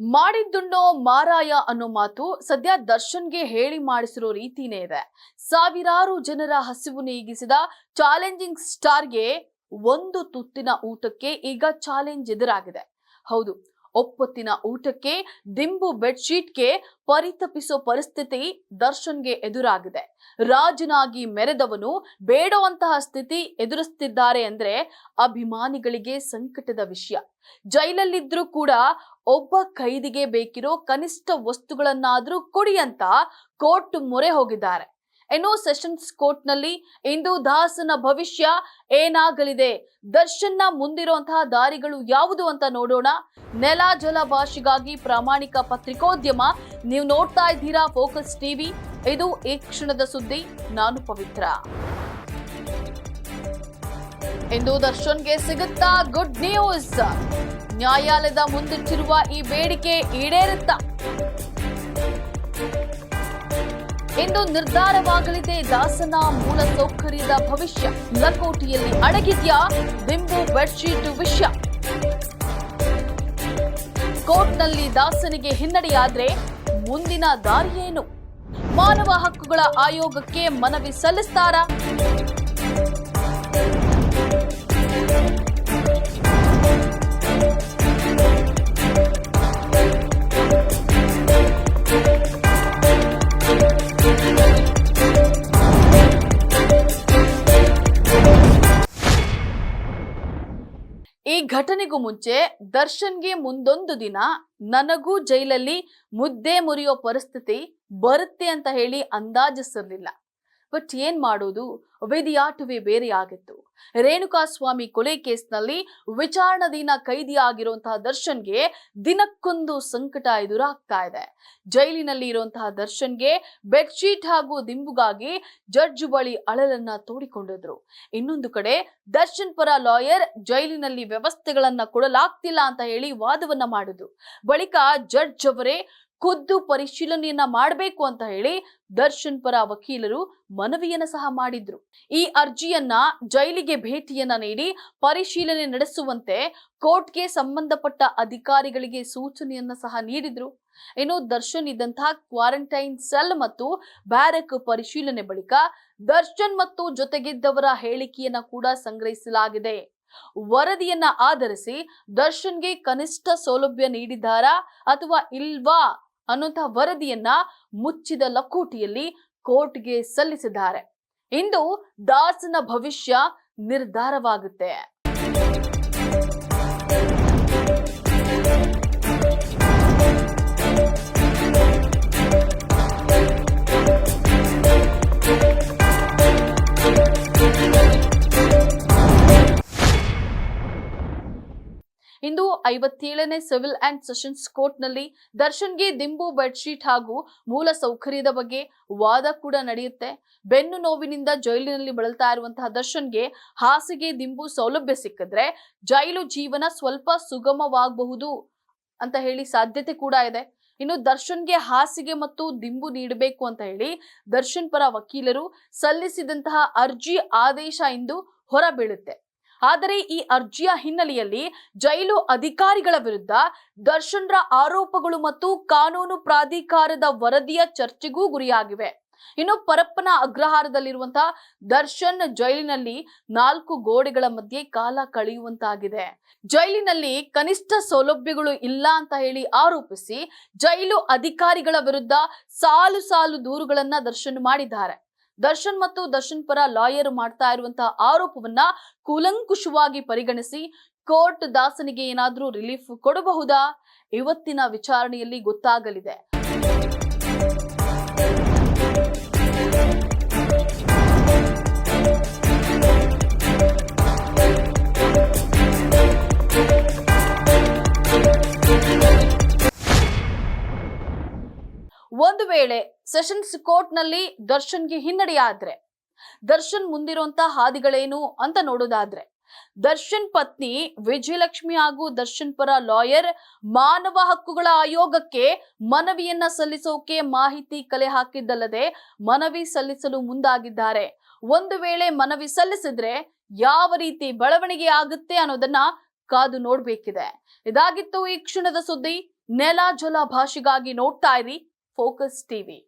ಮಾಡಿದ್ದುಣ್ಣೋ ಮಾರಾಯ ಅನ್ನೋ ಮಾತು ಸದ್ಯ ದರ್ಶನ್ಗೆ ಹೇಳಿ ಮಾಡಿಸಿರೋ ರೀತಿನೇ ಇದೆ. ಸಾವಿರಾರು ಜನರ ಹಸಿವು ನೀಗಿಸಿದ ಚಾಲೆಂಜಿಂಗ್ ಸ್ಟಾರ್ಗೆ ಒಂದು ತುತ್ತಿನ ಊಟಕ್ಕೆ ಈಗ ಚಾಲೆಂಜ್ ಎದುರಾಗಿದೆ. ಹೌದು ಒಪ್ಪತ್ತಿನ ಊಟಕ್ಕೆ, ದಿಂಬು ಬೆಡ್ಶೀಟ್ಗೆ ಪರಿತಪಿಸೋ ಪರಿಸ್ಥಿತಿ ದರ್ಶನ್ಗೆ ಎದುರಾಗಿದೆ. ರಾಜನಾಗಿ ಮೆರೆದವನು ಬೇಡುವಂತಹ ಸ್ಥಿತಿ ಎದುರಿಸ್ತಿದ್ದಾರೆ ಅಂದ್ರೆ ಅಭಿಮಾನಿಗಳಿಗೆ ಸಂಕಟದ ವಿಷಯ. ಜೈಲಲ್ಲಿದ್ರೂ ಕೂಡ ಒಬ್ಬ ಕೈದಿಗೆ ಬೇಕಿರೋ ಕನಿಷ್ಠ ವಸ್ತುಗಳನ್ನಾದ್ರೂ ಕೊಡಿ ಅಂತ ಕೋರ್ಟ್ ಮೊರೆ ಹೋಗಿದ್ದಾರೆ. ಇನ್ನು ಸೆಷನ್ಸ್ ಕೋರ್ಟ್ನಲ್ಲಿ ಇಂದು ದಾಸನ ಭವಿಷ್ಯ ಏನಾಗಲಿದೆ? ದರ್ಶನ್ನ ಮುಂದಿರುವಂತಹ ದಾರಿಗಳು ಯಾವುದು ಅಂತ ನೋಡೋಣ. ನೆಲ ಜಲ ಭಾಷೆಗಾಗಿ ಪ್ರಾಮಾಣಿಕ ಪತ್ರಿಕೋದ್ಯಮ. ನೀವು ನೋಡ್ತಾ ಇದ್ದೀರಾ ಫೋಕಸ್ ಟಿವಿ. ಇದು ಈ ಕ್ಷಣದ ಸುದ್ದಿ. ನಾನು ಪವಿತ್ರ. ಇಂದು ದರ್ಶನ್ಗೆ ಸಿಗುತ್ತಾ ಗುಡ್ ನ್ಯೂಸ್. ನ್ಯಾಯಾಲಯದ ಮುಂದಿಟ್ಟಿರುವ ಈ ಬೇಡಿಕೆ ಈಡೇರುತ್ತಾ? ಇಂದು ನಿರ್ಧಾರವಾಗಲಿದೆ ದಾಸನ ಮೂಲ ಸೌಕರ್ಯದ ಭವಿಷ್ಯ. ಲಕೋಟಿಯಲ್ಲಿ ಅಡಗಿದ್ಯಾ? ಬಿಂಬು ಬೆಡ್ಶೀಟ್ ವಿಷಯ. ಕೋರ್ಟ್ನಲ್ಲಿ ದಾಸನಿಗೆ ಹಿನ್ನಡೆಯಾದ್ರೆ ಮುಂದಿನ ದಾರಿಯೇನು ಮಾನವ ಹಕ್ಕುಗಳ ಆಯೋಗಕ್ಕೆ ಮನವಿ ಸಲ್ಲಿಸ್ತಾರಾ? ಘಟನೆಗೂ ಮುಂಚೆ ದರ್ಶನ್ಗೆ ಮುಂದೊಂದು ದಿನ ನನಗೂ ಜೈಲಲ್ಲಿ ಮುದ್ದೆ ಮುರಿಯೋ ಪರಿಸ್ಥಿತಿ ಬರುತ್ತೆ ಅಂತ ಹೇಳಿ ಅಂದಾಜಿಸಿರ್ಲಿಲ್ಲ. ಬಟ್ ಏನ್ ಮಾಡೋದು? ವಿಧಿಯಾಟವೇ ಬೇರೆ ಆಗಿತ್ತು ರೇಣುಕಾಸ್ವಾಮಿ ಕೊಲೆ ಕೇಸ್ನಲ್ಲಿ ವಿಚಾರಣಾಧೀನ ಕೈದಿಯಾಗಿರುವಂತಹ ದರ್ಶನ್ಗೆ ದಿನಕ್ಕೊಂದು ಸಂಕಟ ಎದುರಾಗ್ತಾ ಇದೆ. ಜೈಲಿನಲ್ಲಿ ಇರುವಂತಹ ದರ್ಶನ್ಗೆ ಬೆಡ್ಶೀಟ್ ಹಾಗೂ ದಿಂಬುಗಾಗಿ ಜಡ್ಜ್ ಬಳಿ ಅಳಲನ್ನ ತೋಡಿಕೊಂಡಿದ್ರು. ಇನ್ನೊಂದು ಕಡೆ, ದರ್ಶನ್ ಪರ ಲಾಯರ್ ಜೈಲಿನಲ್ಲಿ ವ್ಯವಸ್ಥೆಗಳನ್ನ ಕೊಡಲಾಗ್ತಿಲ್ಲ ಅಂತ ಹೇಳಿ ವಾದವನ್ನ ಮಾಡಿದ್ರು. ಬಳಿಕ ಜಡ್ಜ್ ಅವರೇ ಖುದ್ದು ಪರಿಶೀಲನೆಯನ್ನ ಮಾಡಬೇಕು ಅಂತ ಹೇಳಿ ದರ್ಶನ್ ಪರ ವಕೀಲರು ಮನವಿಯನ್ನ ಸಹ ಮಾಡಿದ್ರು. ಈ ಅರ್ಜಿಯನ್ನ ಜೈಲಿಗೆ ಭೇಟಿಯನ್ನ ನೀಡಿ ಪರಿಶೀಲನೆ ನಡೆಸುವಂತೆ ಕೋರ್ಟ್ಗೆ ಸಂಬಂಧಪಟ್ಟ ಅಧಿಕಾರಿಗಳಿಗೆ ಸೂಚನೆಯನ್ನ ಸಹ ನೀಡಿದ್ರು. ಇನ್ನು ದರ್ಶನ್ ಇದ್ದಂತಹ ಕ್ವಾರಂಟೈನ್ ಸೆಲ್ ಮತ್ತು ಬ್ಯಾರಕ್ ಪರಿಶೀಲನೆ ಬಳಿಕ ದರ್ಶನ್ ಮತ್ತು ಜೊತೆಗಿದ್ದವರ ಹೇಳಿಕೆಯನ್ನ ಕೂಡ ಸಂಗ್ರಹಿಸಲಾಗಿದೆ. ವರದಿಯನ್ನ ಆಧರಿಸಿ ದರ್ಶನ್ಗೆ ಕನಿಷ್ಠ ಸೌಲಭ್ಯ ನೀಡಿದ್ದಾರಾ ಅಥವಾ ಇಲ್ವಾ ಅನ್ನುವಂತಹ ವರದಿಯನ್ನ ಮುಚ್ಚಿದ ಲಕೋಟಿಯಲ್ಲಿ ಕೋರ್ಟ್ಗೆ ಸಲ್ಲಿಸಿದ್ದಾರೆ. ಇಂದು ದಾಸನ ಭವಿಷ್ಯ ನಿರ್ಧಾರವಾಗುತ್ತೆ. ಇಂದು ಐವತ್ತೇಳನೇ ಸಿವಿಲ್ ಅಂಡ್ ಸೆಷನ್ಸ್ ಕೋರ್ಟ್ನಲ್ಲಿ ದರ್ಶನ್ಗೆ ದಿಂಬು ಬೆಡ್ಶೀಟ್ ಹಾಗೂ ಮೂಲ ಸೌಕರ್ಯದ ಬಗ್ಗೆ ವಾದ ಕೂಡ ನಡೆಯುತ್ತೆ. ಬೆನ್ನು ನೋವಿನಿಂದ ಜೈಲಿನಲ್ಲಿ ಬಳಲ್ತಾ ಇರುವಂತಹ ದರ್ಶನ್ಗೆ ಹಾಸಿಗೆ ದಿಂಬು ಸೌಲಭ್ಯ ಸಿಕ್ಕಿದ್ರೆ ಜೈಲು ಜೀವನ ಸ್ವಲ್ಪ ಸುಗಮವಾಗಬಹುದು ಅಂತ ಹೇಳಿ ಸಾಧ್ಯತೆ ಕೂಡ ಇದೆ. ಇನ್ನು ದರ್ಶನ್ಗೆ ಹಾಸಿಗೆ ಮತ್ತು ದಿಂಬು ನೀಡಬೇಕು ಅಂತ ಹೇಳಿ ದರ್ಶನ್ ಪರ ವಕೀಲರು ಸಲ್ಲಿಸಿದಂತಹ ಅರ್ಜಿ ಆದೇಶ ಇಂದು ಹೊರಬೀಳುತ್ತೆ. ಆದರೆ ಈ ಅರ್ಜಿಯ ಹಿನ್ನೆಲೆಯಲ್ಲಿ ಜೈಲು ಅಧಿಕಾರಿಗಳ ವಿರುದ್ಧ ದರ್ಶನ್ರ ಆರೋಪಗಳು ಮತ್ತು ಕಾನೂನು ಪ್ರಾಧಿಕಾರದ ವರದಿಯ ಚರ್ಚೆಗೂ ಗುರಿಯಾಗಿವೆ. ಇನ್ನು ಪರಪ್ಪನ ಅಗ್ರಹಾರದಲ್ಲಿರುವಂತಹ ದರ್ಶನ್ ಜೈಲಿನಲ್ಲಿ ನಾಲ್ಕು ಗೋಡೆಗಳ ಮಧ್ಯೆ ಕಾಲ ಕಳೆಯುವಂತಾಗಿದೆ. ಜೈಲಿನಲ್ಲಿ ಕನಿಷ್ಠ ಸೌಲಭ್ಯಗಳು ಇಲ್ಲ ಅಂತ ಹೇಳಿ ಆರೋಪಿಸಿ ಜೈಲು ಅಧಿಕಾರಿಗಳ ವಿರುದ್ಧ ಸಾಲು ಸಾಲು ದೂರುಗಳನ್ನ ದರ್ಶನ್ ಮಾಡಿದ್ದಾರೆ. ದರ್ಶನ್ ಮತ್ತು ದರ್ಶನ್ ಪರ ಲಾಯರ್ ಮಾಡ್ತಾ ಇರುವಂತಹ ಆರೋಪವನ್ನ ಕೂಲಂಕುಷವಾಗಿ ಪರಿಗಣಿಸಿ ಕೋರ್ಟ್ ದಾಸನಿಗೆ ಏನಾದರೂ ರಿಲೀಫ್ ಕೊಡಬಹುದಾ? ಇವತ್ತಿನ ವಿಚಾರಣೆಯಲ್ಲಿ ಗೊತ್ತಾಗಲಿದೆ. ಒಂದು ವೇಳೆ ಸೆಷನ್ಸ್ ಕೋರ್ಟ್ನಲ್ಲಿ ದರ್ಶನ್ಗೆ ಹಿನ್ನಡೆಯಾದ್ರೆ, ದರ್ಶನ್ ಮುಂದಿರುವಂತ ಹಾದಿಗಳೇನು ಅಂತ ನೋಡೋದಾದ್ರೆ, ದರ್ಶನ್ ಪತ್ನಿ ವಿಜಯಲಕ್ಷ್ಮಿ ಹಾಗೂ ದರ್ಶನ್ ಪರ ಲಾಯರ್ ಮಾನವ ಹಕ್ಕುಗಳ ಆಯೋಗಕ್ಕೆ ಮನವಿಯನ್ನ ಸಲ್ಲಿಸೋಕೆ ಮಾಹಿತಿ ಕಲೆ ಹಾಕಿದ್ದಲ್ಲದೆ ಮನವಿ ಸಲ್ಲಿಸಲು ಮುಂದಾಗಿದ್ದಾರೆ. ಒಂದು ವೇಳೆ ಮನವಿ ಸಲ್ಲಿಸಿದ್ರೆ ಯಾವ ರೀತಿ ಬೆಳವಣಿಗೆ ಆಗುತ್ತೆ ಅನ್ನೋದನ್ನ ಕಾದು ನೋಡ್ಬೇಕಿದೆ. ಇದಾಗಿತ್ತು ಈ ಕ್ಷಣದ ಸುದ್ದಿ. ನೆಲ, ಜಲ ಭಾಷೆಗಾಗಿ ನೋಡ್ತಾ ಇರಿ. Focus TV